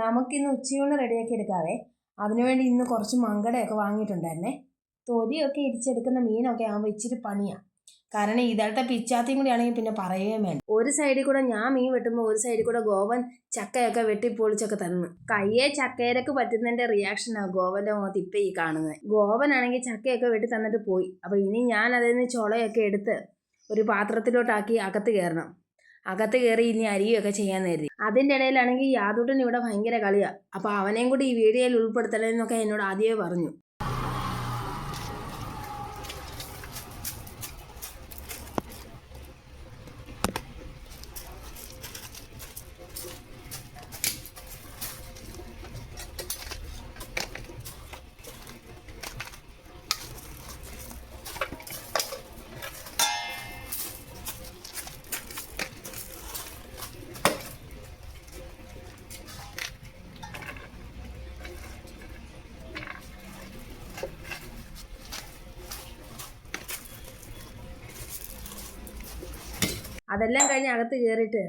നമുക്കിന്ന് ഉച്ചയൂണ് റെഡിയാക്കി എടുക്കാവേ. അതിനുവേണ്ടി ഇന്ന് കുറച്ച് മങ്കടയൊക്കെ വാങ്ങിയിട്ടുണ്ടായിരുന്നേ. തൊലിയൊക്കെ ഇരിച്ചെടുക്കുന്ന മീനൊക്കെ ആകുമ്പോൾ ഇച്ചിരി പണിയാണ് കാരണം ഇതളത്തെ പിച്ചാത്തിയും കൂടി ആണെങ്കിൽ പിന്നെ പറയുകയും വേണ്ട. ഒരു സൈഡിൽ കൂടെ ഞാൻ മീൻ വെട്ടുമ്പോൾ ഒരു സൈഡിൽ കൂടെ ഗോവൻ ചക്കയൊക്കെ വെട്ടി പൊളിച്ചൊക്കെ തന്നു. കയ്യെ ചക്കയിലൊക്കെ പറ്റുന്നതിന്റെ റിയാക്ഷനാണ് ഗോവന്റെ മുഖത്ത് ഇപ്പം ഈ കാണുന്നത് ഗോവനാണെങ്കിൽ ചക്കയൊക്കെ വെട്ടി തന്നിട്ട് പോയി. അപ്പോൾ ഇനി ഞാൻ അതിൽ നിന്ന് ചുളയൊക്കെ എടുത്ത് ഒരു പാത്രത്തിലോട്ടാക്കി അകത്ത് കയറണം അകത്ത് കയറി ഇനി അരിയൊക്കെ ചെയ്യാൻ കരുതി അതിന്റെ ഇടയിലാണെങ്കിൽ യാദൂട്ടൻ ഇവിടെ ഭയങ്കര കളിയാണ് അപ്പോൾ അവനെയും കൂടി ഈ വീഡിയോയിൽ ഉൾപ്പെടുത്തണമെന്നൊക്കെ എന്നോട് ആദ്യമേ പറഞ്ഞു. അതെല്ലാം കഴിഞ്ഞ് അകത്ത് കയറിയിട്ട്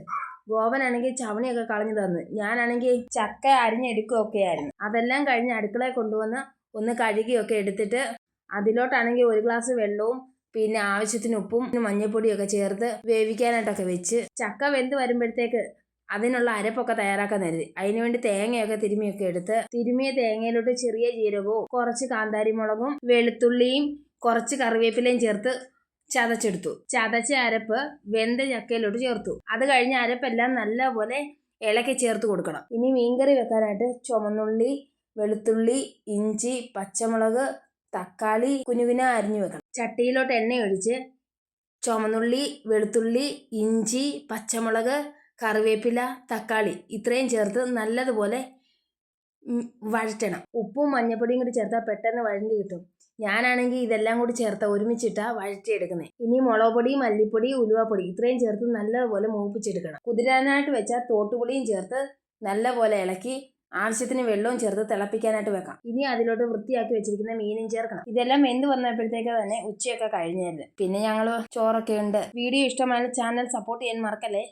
ഗോപനാണെങ്കിൽ ചവണിയൊക്കെ കളഞ്ഞു തന്നു. ഞാനാണെങ്കിൽ ചക്ക അരിഞ്ഞെടുക്കുകയൊക്കെ ആയിരുന്നു അതെല്ലാം കഴിഞ്ഞ് അടുക്കളയിൽ കൊണ്ടുവന്ന് ഒന്ന് കഴുകിയൊക്കെ എടുത്തിട്ട് അതിലോട്ടാണെങ്കിൽ ഒരു ഗ്ലാസ് വെള്ളവും പിന്നെ ആവശ്യത്തിന് ഉപ്പും മഞ്ഞൾപ്പൊടിയൊക്കെ ചേർത്ത് വേവിക്കാനായിട്ടൊക്കെ വെച്ച് ചക്ക വെന്ത് വരുമ്പോഴത്തേക്ക് അതിനുള്ള അരപ്പൊക്കെ തയ്യാറാക്കാൻ കരുതി. അതിനുവേണ്ടി തേങ്ങയൊക്കെ തിരുമിയൊക്കെ എടുത്ത് തിരുമിയ തേങ്ങയിലോട്ട് ചെറിയ ജീരകവും കുറച്ച് കാന്താരി മുളകും വെളുത്തുള്ളിയും കുറച്ച് കറിവേപ്പിലയും ചേർത്ത് ചതച്ചെടുത്തു. ചതച്ച അരപ്പ് വെന്ത ചക്കയിലോട്ട് ചേർത്തു. അത് കഴിഞ്ഞ് അരപ്പെല്ലാം നല്ലപോലെ ഇളക്കി ചേർത്ത് കൊടുക്കണം. ഇനി മീൻകറി വെക്കാനായിട്ട് ചുമന്നുള്ളി വെളുത്തുള്ളി ഇഞ്ചി പച്ചമുളക് തക്കാളി കുനുകുന അരിഞ്ഞു വെക്കണം. ചട്ടിയിലോട്ട് എണ്ണ ഒഴിച്ച് ചുമന്നുള്ളി വെളുത്തുള്ളി ഇഞ്ചി പച്ചമുളക് കറിവേപ്പില തക്കാളി ഇത്രയും ചേർത്ത് നല്ലതുപോലെ വഴറ്റണം. ഉപ്പും മഞ്ഞപ്പൊടിയും കൂടി ചേർത്താൽ പെട്ടെന്ന് വഴണ്ടി കിട്ടും. ഞാനാണെങ്കിൽ ഇതെല്ലാം കൂടി ചേർത്ത് ഒരുമിച്ചിട്ടാണ് വഴറ്റിയെടുക്കുന്നത് ഇനി മുളക് പൊടി മല്ലിപ്പൊടി ഉലുവപ്പൊടി ഇത്രയും ചേർത്ത് നല്ലപോലെ മൂപ്പിച്ചെടുക്കണം. കുതിരാനായിട്ട് വെച്ചാൽ തോട്ടുപൊടിയും ചേർത്ത് നല്ലപോലെ ഇളക്കി ആവശ്യത്തിന് വെള്ളവും ചേർത്ത് തിളപ്പിക്കാനായിട്ട് വെക്കാം. ഇനി അതിലോട്ട് വൃത്തിയാക്കി വെച്ചിരിക്കുന്ന മീനും ചേർക്കണം. ഇതെല്ലാം എന്ത് വന്നപ്പോഴത്തേക്ക് തന്നെ ഉച്ചയൊക്കെ കഴിഞ്ഞായിരുന്നു. പിന്നെ ഞങ്ങൾ ചോറൊക്കെ ഉണ്ട്. വീഡിയോ ഇഷ്ടമായ ചാനൽ സപ്പോർട്ട് ചെയ്യാൻ മറക്കല്ലേ?